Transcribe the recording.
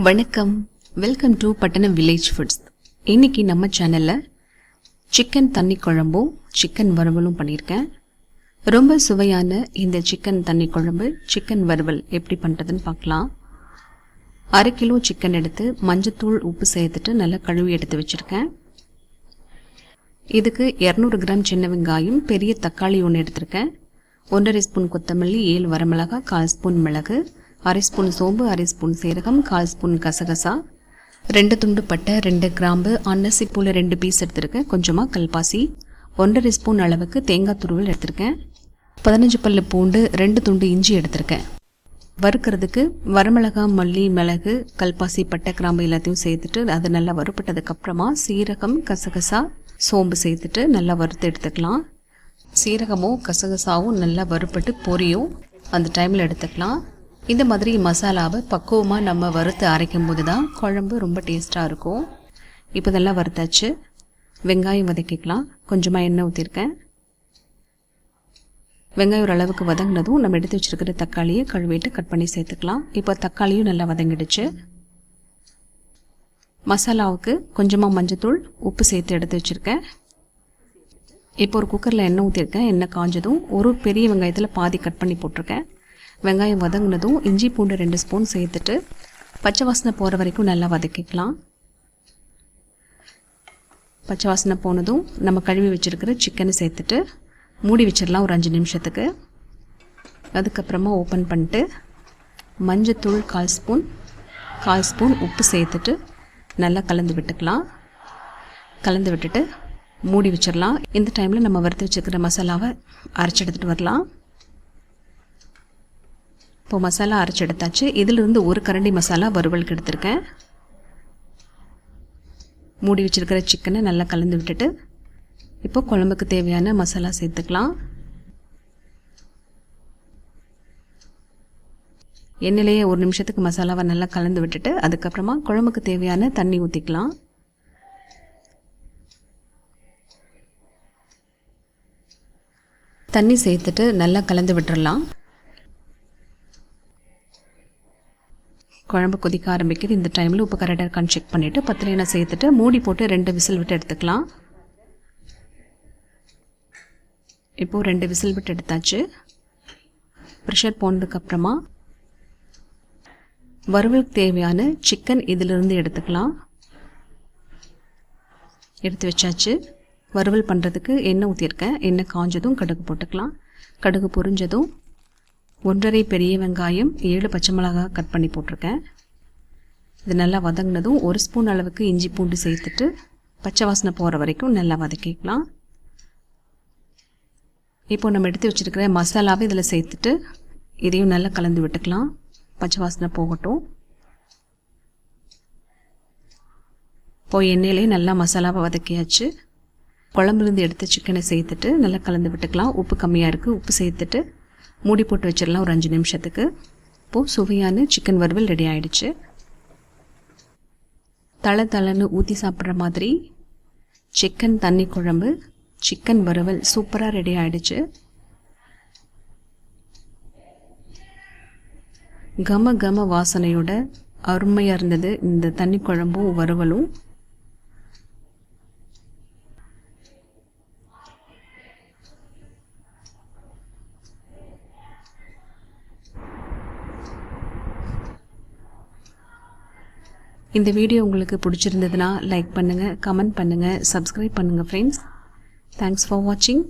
வணக்கம். Welcome to Pattanam village foods இன்னைக்கு நம்ம சேனலில் சிக்கன் தண்ணி குழம்பும் சிக்கன் வறுவலும் பண்ணியிருக்கேன். ரொம்ப சுவையான இந்த சிக்கன் தண்ணி குழம்பு சிக்கன் வறுவல் எப்படி பண்ணுறதுன்னு பார்க்கலாம். அரை கிலோ சிக்கன் எடுத்து மஞ்சத்தூள் உப்பு சேர்த்துட்டு நல்லா கழுவி எடுத்து வச்சுருக்கேன். இதுக்கு இரநூறு கிராம் சின்ன வெங்காயம் பெரிய தக்காளி ஒன்று எடுத்திருக்கேன். ஒன்றரை ஸ்பூன் கொத்தமல்லி ஏழு வரமிளகாய் கால் ஸ்பூன் மிளகு அரை ஸ்பூன் சோம்பு அரை ஸ்பூன் சீரகம் கால் ஸ்பூன் கசகசா ரெண்டு துண்டு பட்டை ரெண்டு கிராம்பு அன்னசிப்பூவில் ரெண்டு பீஸ் எடுத்திருக்கேன். கொஞ்சமாக கல்பாசி ஒன்றரை ஸ்பூன் அளவுக்கு தேங்காய் துருவல் எடுத்திருக்கேன். பதினஞ்சு பல்லு பூண்டு ரெண்டு துண்டு இஞ்சி எடுத்திருக்கேன். வறுக்கிறதுக்கு வரமிளகா மல்லி மிளகு கல்பாசி பட்டை கிராம்பு எல்லாத்தையும் சேர்த்துட்டு அது நல்லா வறுப்பட்டதுக்கப்புறமா சீரகம் கசகசா சோம்பு சேர்த்துட்டு நல்லா வறுத்து எடுத்துக்கலாம். சீரகமும் கசகசாவும் நல்லா வறுப்பட்டு பொரியும். அந்த டைமில் எடுத்துக்கலாம். இந்த மாதிரி மசாலாவை பக்குவமாக நம்ம வறுத்து அரைக்கும் போது தான் குழம்பு ரொம்ப டேஸ்ட்டாக இருக்கும். இப்போ இதெல்லாம் வறுத்தாச்சு. வெங்காயம் வதக்கிக்கலாம். கொஞ்சமாக எண்ணெய் ஊற்றிருக்கேன் வெங்காயம் ஓரளவுக்கு வதங்கினதும் நம்ம எடுத்து வச்சுருக்கிற தக்காளியை கழுவிட்டு கட் பண்ணி சேர்த்துக்கலாம். இப்போ தக்காளியும் நல்லா வதங்கிடுச்சு. மசாலாவுக்கு கொஞ்சமாக மஞ்சத்தூள் உப்பு சேர்த்து எடுத்து வச்சுருக்கேன். இப்போ ஒரு குக்கரில் எண்ணெய் ஊற்றிருக்கேன் எண்ணெய் காஞ்சதும் ஒரு பெரிய வெங்காயத்தில் பாதி கட் பண்ணி போட்டிருக்கேன். வெங்காயம் வதங்கினதும் இஞ்சி பூண்டு ரெண்டு ஸ்பூன் சேர்த்துட்டு பச்சை வாசனை போகிற வரைக்கும் நல்லா வதக்கிக்கலாம். பச்சை வாசனை போனதும் நம்ம கழுவி வச்சுருக்கிற சிக்கனை சேர்த்துட்டு மூடி வச்சிடலாம் ஒரு அஞ்சு நிமிஷத்துக்கு. அதுக்கப்புறமா ஓப்பன் பண்ணிட்டு மஞ்சத்தூள் கால் ஸ்பூன் கால் ஸ்பூன் உப்பு சேர்த்துட்டு நல்லா கலந்து விட்டுக்கலாம். கலந்து விட்டுட்டு மூடி வச்சிடலாம். இந்த டைமில் நம்ம வறுத்து வச்சுருக்கிற மசாலாவை அரைச்சி எடுத்துகிட்டு வரலாம். இப்போ மசாலா அரைச்சி எடுத்தாச்சு இதிலிருந்து ஒரு கரண்டி மசாலா வறுவலுக்கு எடுத்திருக்கேன். மூடி வச்சுருக்கிற சிக்கனை நல்லா கலந்து விட்டுட்டு இப்போ குழம்புக்கு தேவையான மசாலா சேர்த்துக்கலாம். எண்ணெயிலேயே ஒரு நிமிஷத்துக்கு மசாலாவை நல்லா கலந்து விட்டுட்டு அதுக்கப்புறமா குழம்புக்கு தேவையான தண்ணி ஊற்றிக்கலாம் தண்ணி சேர்த்துட்டு நல்லா கலந்து விட்டுறலாம். குழம்பு கொதிக்க ஆரம்பிக்குது. இந்த டைமில் உப்பு கரெக்டாக இருக்கான்னு செக் பண்ணிவிட்டு பத்திரையினை சேர்த்துட்டு மூடி போட்டு ரெண்டு விசில் விட்டு எடுத்துக்கலாம். இப்போது ரெண்டு விசில் விட்டு எடுத்தாச்சு. ப்ரெஷர் போனதுக்கப்புறமா வறுவலுக்கு தேவையான சிக்கன் இதிலிருந்து எடுத்துக்கலாம். எடுத்து வச்சாச்சு. வறுவல் பண்ணுறதுக்கு எண்ணெய் ஊற்றிருக்கேன் எண்ணெய் காஞ்சதும் கடுகு போட்டுக்கலாம். கடுகு பொரிஞ்சதும் ஒன்றரை பெரிய வெங்காயம் ஏழு பச்சை மிளகாய் கட் பண்ணி போட்டிருக்கேன். இது நல்லா வதங்கினதும் ஒரு ஸ்பூன் அளவுக்கு இஞ்சி பூண்டு சேர்த்துட்டு பச்சை வாசனை போகிற வரைக்கும் நல்லா வதக்கிக்கலாம். இப்போ நம்ம எடுத்து வச்சுருக்கிற மசாலாவை இதில் சேர்த்துட்டு இதையும் நல்லா கலந்து விட்டுக்கலாம். பச்சை வாசனை போகட்டும். இப்போ எண்ணெயிலே நல்லா மசாலாவை வதக்கியாச்சு. குழம்புலேருந்து எடுத்த சிக்கனை சேர்த்துட்டு நல்லா கலந்து விட்டுக்கலாம். உப்பு கம்மியாக இருக்குது உப்பு சேர்த்துட்டு மூடி போட்டு வச்சிடலாம் ஒரு அஞ்சு நிமிஷத்துக்கு. இப்போது சுவையான சிக்கன் வறுவல் ரெடி ஆகிடுச்சு தலை தலைன்னு ஊற்றி சாப்பிட்ற மாதிரி சிக்கன் தண்ணி குழம்பு சிக்கன் வறுவல் சூப்பராக ரெடி ஆகிடுச்சு கம கம வாசனையோட அருமையாக இருந்தது இந்த தண்ணி குழம்பும் வறுவலும். இந்த வீடியோ உங்களுக்கு பிடிச்சிருந்ததுன்னா லைக் பண்ணுங்கள் கமெண்ட் பண்ணுங்கள் சப்ஸ்கிரைப் பண்ணுங்கள் ஃப்ரெண்ட்ஸ் தேங்க்ஸ் ஃபார் வாட்சிங்